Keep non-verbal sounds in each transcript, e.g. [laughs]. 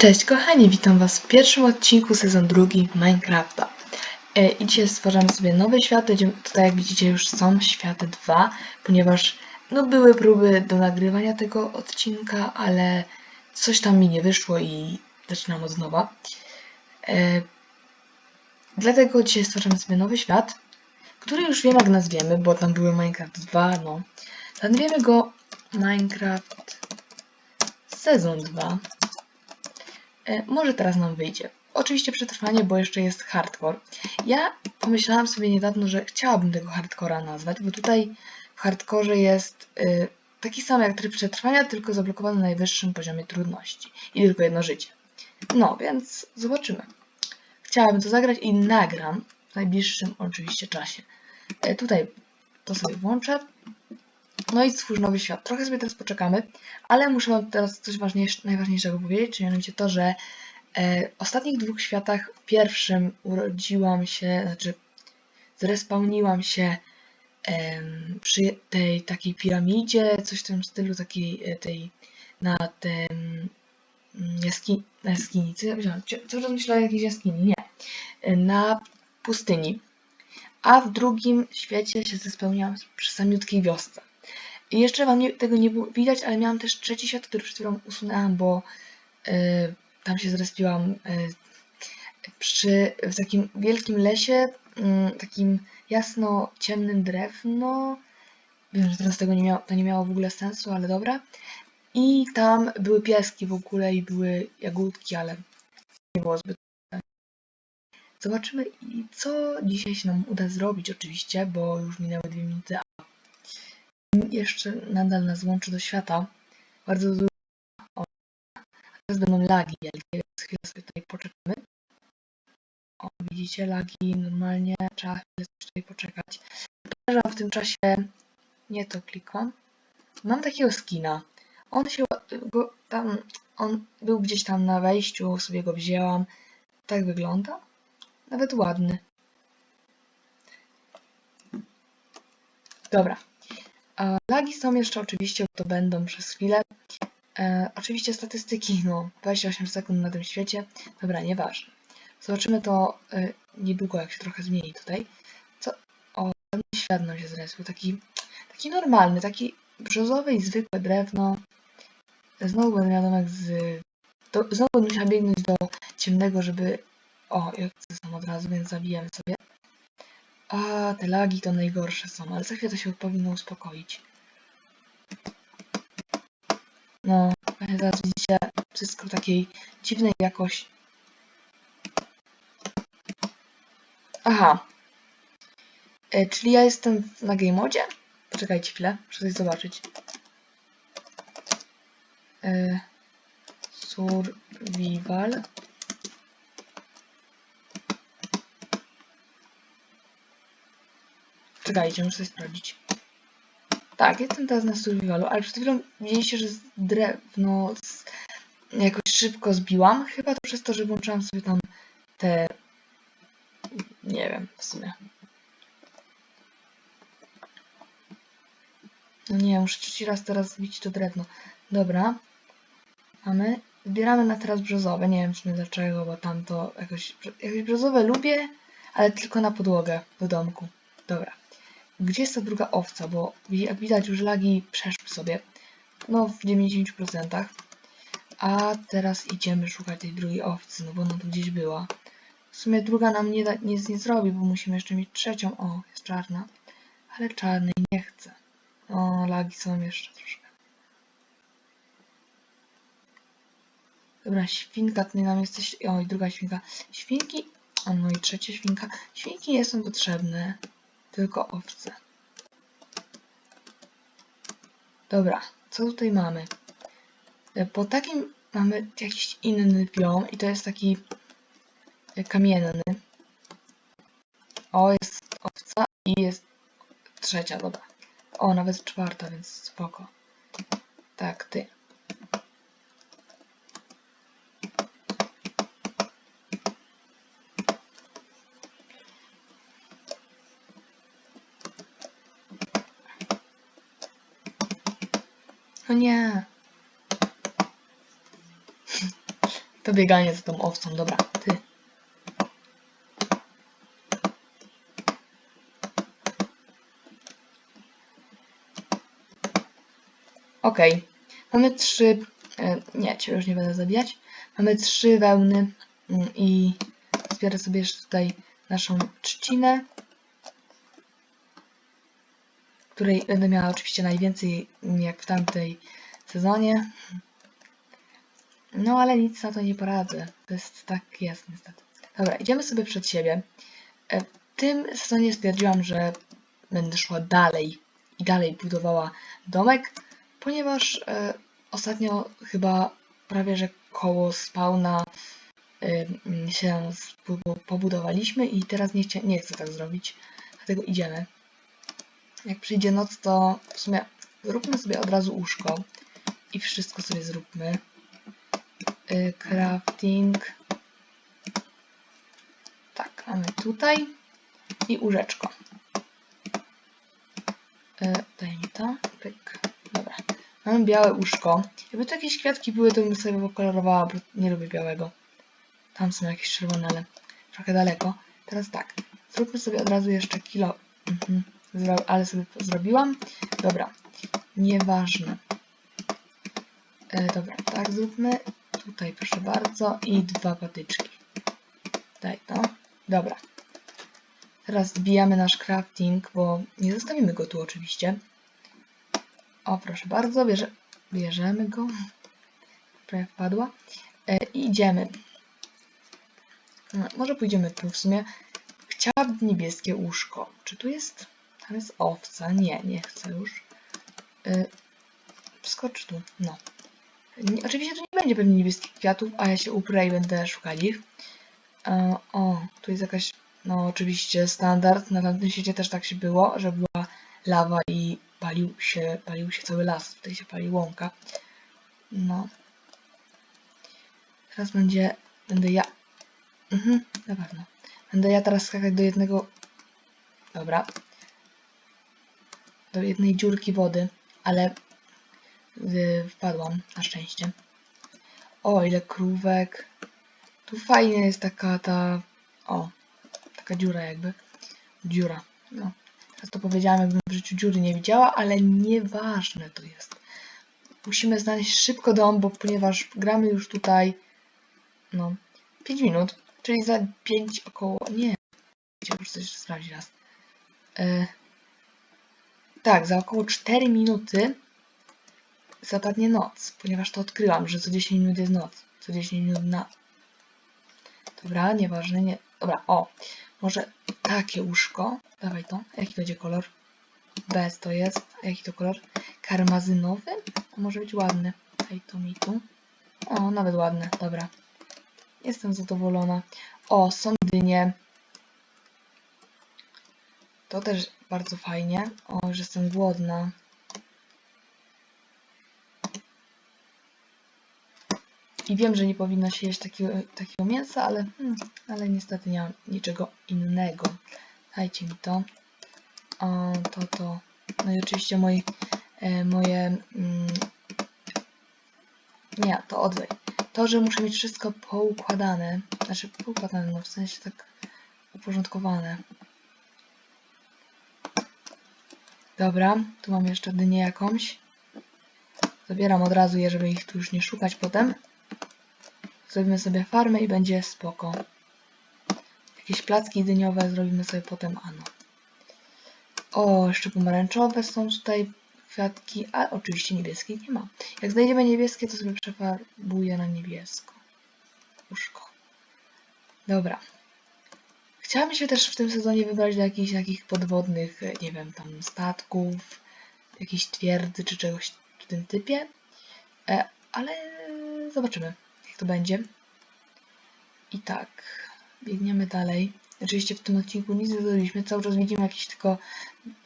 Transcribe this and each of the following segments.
Cześć kochani, witam was w pierwszym odcinku sezon drugi Minecrafta. E, I dzisiaj stwarzamy sobie nowy świat, tutaj jak widzicie już są światy 2, ponieważ no były próby do nagrywania tego odcinka, ale coś tam mi nie wyszło i zaczynam od nowa. E, dlatego dzisiaj stwarzamy sobie nowy świat, który już wiem jak nazwiemy, bo tam były Minecraft 2, no. Nazwiemy go Minecraft Sezon 2. E, może teraz nam wyjdzie. Oczywiście przetrwanie, bo jeszcze jest hardcore. Ja pomyślałam sobie niedawno, że chciałabym tego hardcora nazwać, bo tutaj w hardcorze jest y, taki sam jak tryb przetrwania, tylko zablokowany na najwyższym poziomie trudności i tylko jedno życie. No, więc zobaczymy. Chciałabym to zagrać i nagram w najbliższym oczywiście czasie. E, tutaj to sobie włączę. No i stwórz nowy świat. Trochę sobie teraz poczekamy, ale muszę wam teraz coś ważniejsze, najważniejszego powiedzieć, czyli mianowicie to, że e, w ostatnich dwóch światach w pierwszym urodziłam się, znaczy zrespawniłam się przy tej takiej piramidzie, coś w tym stylu takiej e, tej na tym mm, jaskini, jaskini, co ja wziąłem? Co myślę o jakiejś jaskini? Nie. E, Na pustyni. A w drugim świecie się zespełniałam przy samiutkiej wiosce. I jeszcze wam nie, tego nie było widać, ale miałam też trzeci świat, który przed chwilą usunęłam, bo y, tam się zrespiłam y, przy, w takim wielkim lesie, y, takim jasno ciemnym drewno. Wiem, że teraz tego nie miało, to nie miało w ogóle sensu, ale dobra. I tam były pieski w ogóle i były jagódki, ale nie było zbyt. Zobaczymy, co dzisiaj się nam uda zrobić, oczywiście, bo już minęły dwie minuty, jeszcze nadal nas łączy do świata. Bardzo dużo. Teraz będą lagi więc chwilę sobie tutaj poczekamy. O, widzicie, lagi normalnie, trzeba chwilę tutaj poczekać. Przepraszam, w tym czasie nie to klikam. Mam takiego skina. On się, go tam, on był gdzieś tam na wejściu, sobie go wzięłam. Tak wygląda. Nawet ładny. Dobra, a lagi są jeszcze oczywiście, to będą przez chwilę. E, oczywiście statystyki, no 28 sekund na tym świecie. Dobra, nieważne. Zobaczymy to e, niedługo, jak się trochę zmieni tutaj. Co? O, ten świat nam się zresł. Taki, taki normalny, taki brzozowy i zwykłe drewno. Znowu będę miał domek z... Do, znowu będę musiała biegnąć do ciemnego, żeby... O, jak są od razu, więc zabijemy sobie. A, te lagi to najgorsze są, ale za chwilę to się powinno uspokoić. No, teraz widzicie wszystko takiej dziwnej jakości. Aha. E, czyli ja jestem na game modzie? Poczekajcie chwilę, muszę coś zobaczyć. E, survival. Czekajcie, muszę coś sprawdzić. Tak, jestem teraz na survivalu, ale przed chwilą widzieliście, że drewno z... jakoś szybko zbiłam. Chyba to przez to, że włączyłam sobie tam te... Nie wiem, w sumie. No nie, muszę trzeci raz teraz zbić to drewno. Dobra. Mamy. Zbieramy na teraz brzozowe. Nie wiem w sumie dlaczego, bo tam to jakoś... Jakoś brzozowe lubię, ale tylko na podłogę do domku. Dobra. Gdzie jest ta druga owca? Bo jak widać już lagi przeszły sobie. No w 90%. A teraz idziemy szukać tej drugiej owcy, no bo ona tu gdzieś była. W sumie druga nam nie da, nic nie zrobi, bo musimy jeszcze mieć trzecią. O, jest czarna. Ale czarnej nie chcę. O, lagi są jeszcze troszkę. Dobra, świnka, tutaj nam jesteś... O, i druga świnka. Świnki... O, no i trzecia świnka. Świnki nie są potrzebne tylko owce. Dobra, co tutaj mamy? E, Po takim mamy jakiś inny biom i to jest taki e, kamienny. O, jest owca i jest trzecia, dobra. O, nawet czwarta, więc spoko. Tak, ty. O nie. To bieganie za tą owcą, dobra, ty. Okej, mamy trzy, e, nie, cię już nie będę zabijać. Mamy trzy wełny mm, i zbiorę sobie jeszcze tutaj naszą trzcinę, której będę miała oczywiście najwięcej mm, jak w tamtej sezonie. No ale nic na to nie poradzę. To jest tak jest niestety. Dobra, idziemy sobie przed siebie. E, W tym sezonie stwierdziłam, że będę szła dalej i dalej budowała domek, ponieważ e, ostatnio chyba prawie że koło spawna e, się pobudowaliśmy i teraz nie, chcia, nie chcę tak zrobić, dlatego idziemy. Jak przyjdzie noc, to w sumie zróbmy sobie od razu łóżko i wszystko sobie zróbmy. Y, crafting. Tak, mamy tutaj i łóżeczko. Y, daj to. Pyk. Dobra. Mamy białe łóżko. Jakby tu jakieś kwiatki były, to bym sobie pokolorowała, bo nie lubię białego. Tam są jakieś czerwone, ale trochę daleko. Teraz tak. Zróbmy sobie od razu jeszcze kilo. Mhm. Ale sobie zrobiłam. Dobra. Nieważne. E, dobra, tak zróbmy. Tutaj proszę bardzo. I dwa patyczki. Daj to. Dobra. Teraz wbijamy nasz crafting, bo nie zostawimy go tu oczywiście. O, proszę bardzo, bierze, bierzemy go. Prawie wpadła. E, idziemy. No, może pójdziemy tu w sumie. Chciałabym niebieskie łóżko. Czy tu jest? Jest owca. Nie, nie chcę już. E, skocz tu. No. Nie, oczywiście tu nie będzie pewnie niebieskich kwiatów, a ja się uprę i będę szukać ich. E, o, tu jest jakaś, no oczywiście standard, na tamtym świecie też tak się było, że była lawa i palił się, palił się cały las, tutaj się pali łąka. No. Teraz będzie, będę ja, mhm, na pewno. Będę ja teraz skakać do jednego, dobra, do jednej dziurki wody, ale y, wpadłam, na szczęście. O, ile krówek. Tu fajnie jest taka ta... O, taka dziura jakby. Dziura. No. Teraz to powiedziałam, jakbym w życiu dziury nie widziała, ale nieważne to jest. Musimy znaleźć szybko dom, bo ponieważ gramy już tutaj no 5 minut, czyli za 5 około... Nie, już coś sprawdzić raz. E, tak, za około 4 minuty zapadnie noc, ponieważ to odkryłam, że co 10 minut jest noc. Co 10 minut na... Dobra, nieważne, nie... Dobra, o, może takie łóżko. Dawaj to. Jaki będzie kolor? Bez to jest. A jaki to kolor? Karmazynowy? To może być ładny. Daj to mi tu. O, nawet ładne. Dobra. Jestem zadowolona. O, są dynie. To też bardzo fajnie. O, że jestem głodna. I wiem, że nie powinno się jeść takiego, takiego mięsa, ale, hmm, ale niestety nie mam niczego innego. Dajcie mi to. O, to, to. No i oczywiście moi, e, moje... Mm, nie, to odwej. To, że muszę mieć wszystko poukładane. Znaczy poukładane, no w sensie tak uporządkowane. Dobra, tu mam jeszcze dynię jakąś. Zabieram od razu je, żeby ich tu już nie szukać potem. Zrobimy sobie farmę i będzie spoko. Jakieś placki dyniowe zrobimy sobie potem, ano. O, jeszcze pomarańczowe są tutaj kwiatki, a oczywiście niebieskich nie ma. Jak znajdziemy niebieskie, to sobie przefarbuję na niebiesko. Łóżko. Dobra. Chciałabym się też w tym sezonie wybrać do jakichś takich podwodnych, e, nie wiem, tam statków, jakiejś twierdzy czy czegoś w tym typie. E, ale zobaczymy to będzie. I tak, biegniemy dalej. Oczywiście w tym odcinku nic nie zrobiliśmy, cały czas widzimy jakieś tylko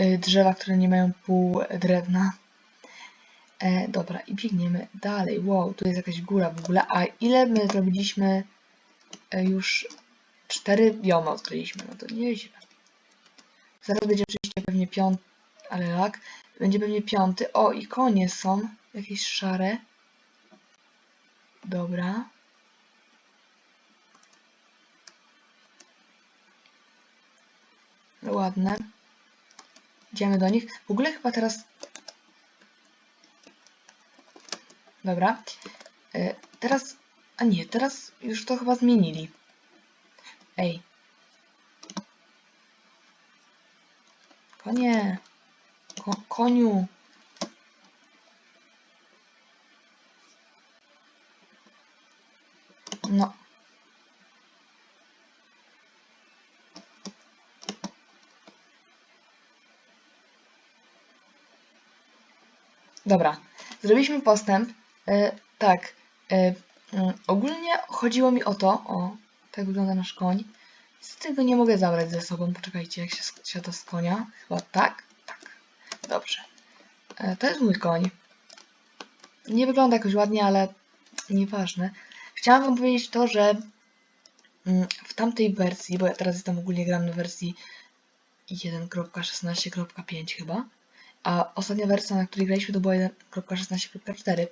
y, drzewa, które nie mają pół drewna. E, dobra, i biegniemy dalej. Wow, tu jest jakaś góra w ogóle. A ile my zrobiliśmy e, już Cztery bioma odkryliśmy, no to nieźle. Zaraz będzie oczywiście pewnie piąty, ale lak. Będzie pewnie piąty. O, i konie są. Jakieś szare. Dobra. No, ładne. Idziemy do nich. W ogóle chyba teraz... Dobra. E, teraz... A nie, teraz już to chyba zmienili. Ej. Konie. Ko koniu. No. Dobra, zrobiliśmy postęp. E, tak, e, mm, ogólnie chodziło mi o to, o, tak wygląda nasz koń. Z tego nie mogę zabrać ze sobą. Poczekajcie, jak się siada z konia. Chyba tak? Tak. Dobrze. E, to jest mój koń. Nie wygląda jakoś ładnie, ale nieważne. Chciałam wam powiedzieć to, że mm, w tamtej wersji, bo ja teraz jestem ogólnie gram na wersji 1.16.5 chyba, a ostatnia wersja, na której graliśmy, to była 1.16.4.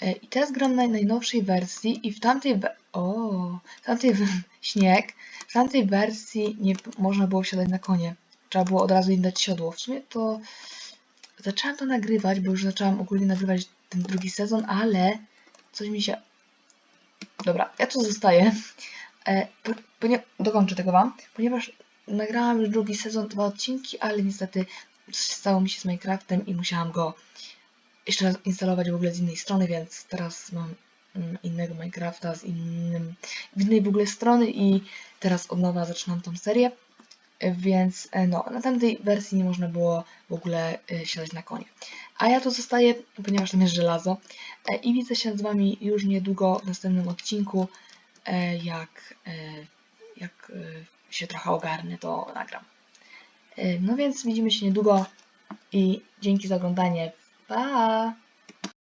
E, I teraz gram na najnowszej wersji i w tamtej o, w tamtej [laughs] śnieg, w tamtej wersji nie można było wsiadać na konie. Trzeba było od razu im dać siodło. W sumie to zaczęłam to nagrywać, bo już zaczęłam ogólnie nagrywać ten drugi sezon, ale coś mi się... Dobra, ja tu zostaję. E, po, dokończę tego wam, ponieważ nagrałam już drugi sezon, dwa odcinki, ale niestety coś stało mi się z Minecraftem i musiałam go jeszcze raz instalować w ogóle z innej strony, więc teraz mam innego Minecrafta z innym, innej w ogóle strony i teraz od nowa zaczynam tą serię. Więc e, no, na tamtej wersji nie można było w ogóle e, siadać na konie. A ja tu zostaję, ponieważ tam jest żelazo. E, I widzę się z Wami już niedługo w następnym odcinku. Jak, jak się trochę ogarnę, to nagram. No więc widzimy się niedługo i dzięki za oglądanie. Pa!